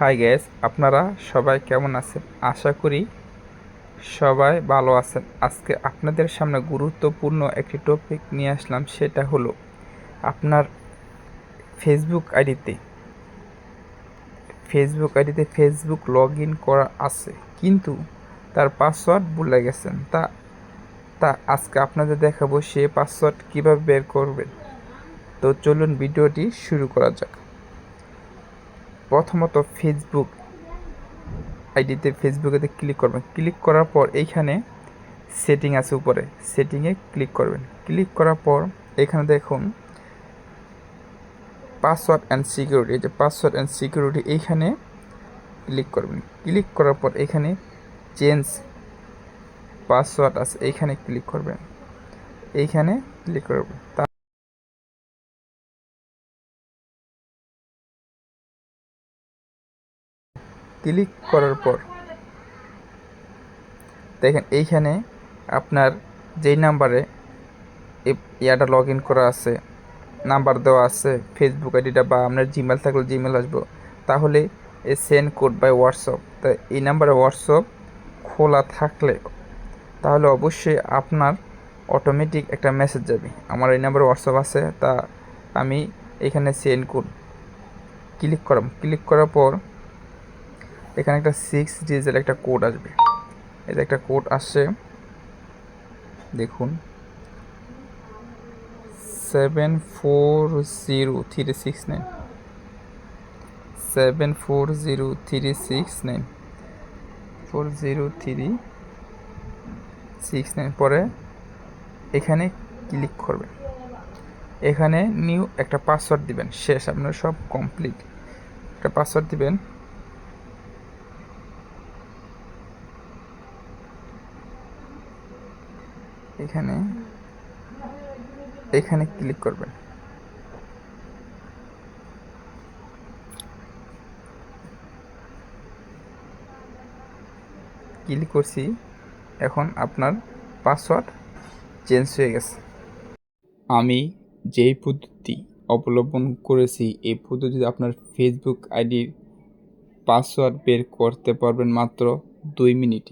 High gas আপনারা সবাই কেমন আছেন? আশা করি সবাই ভালো আছেন। আজকে আপনাদের সামনে গুরুত্বপূর্ণ একটি টপিক নিয়ে আসলাম, সেটা হলো আপনার ফেসবুক আইডিতে ফেসবুক আইডিতে ফেসবুক লগ ইন করা আছে, কিন্তু তার পাসওয়ার্ড ভুলে গেছেন। তা তা আজকে আপনাদের দেখাবো সে পাসওয়ার্ড কীভাবে বের করবেন। তো চলুন ভিডিওটি শুরু করা যাক। প্রথমত ফেসবুক আইডিতে ফেসবুকেতে ক্লিক করবেন। ক্লিক করার পর এইখানে সেটিং আছে উপরে। সেটিংয়ে ক্লিক করবেন। ক্লিক করার পর এখানে দেখুন পাসওয়ার্ড অ্যান্ড সিকিউরিটি যে পাসওয়ার্ড অ্যান্ড সিকিউরিটি এইখানে ক্লিক করবেন। ক্লিক করার পর এখানে চেঞ্জ পাসওয়ার্ড আছে। এইখানে ক্লিক করবেন। এইখানে ক্লিক করবেন। ক্লিক করার পর দেখেন এইখানে আপনার যেই নাম্বারে ইয়াটা লগ ইন করা আছে, নাম্বার দেওয়া আছে ফেসবুক আইডিটা বা আপনার জিমেল থাকলে জিমেল আসব, তাহলে এই সেন্ড কোড বাই হোয়াটসঅ্যাপ তা এই নাম্বারে হোয়াটসঅ্যাপ খোলা থাকলে তাহলে অবশ্যই আপনার অটোমেটিক একটা মেসেজ যাবে। আমার এই নাম্বারে হোয়াটসঅ্যাপ আছে, তা আমি এখানে সেন্ড কোড ক্লিক করাম। ক্লিক করার পর এখানে একটা সিক্স ডিজিটের একটা কোড আসবে। এটা একটা কোড আসছে। দেখুন। Seven four zero three six nine seven four zero three six nine four zero three six nine পরে এখানে ক্লিক করবেন। এখানে নিউ একটা পাসওয়ার্ড দিবেন। শেষ। আপনার সব কমপ্লিট একটা পাসওয়ার্ড দিবেন। এখানে এখানে ক্লিক করবেন। ক্লিক করছি, এখন আপনার পাসওয়ার্ড চেঞ্জ হয়ে গেছে। আমি যেই পদ্ধতি অবলম্বন করেছি, এই পদ্ধতিতে আপনার ফেসবুক আইডির পাসওয়ার্ড বের করতে পারবেন মাত্র দুই মিনিট।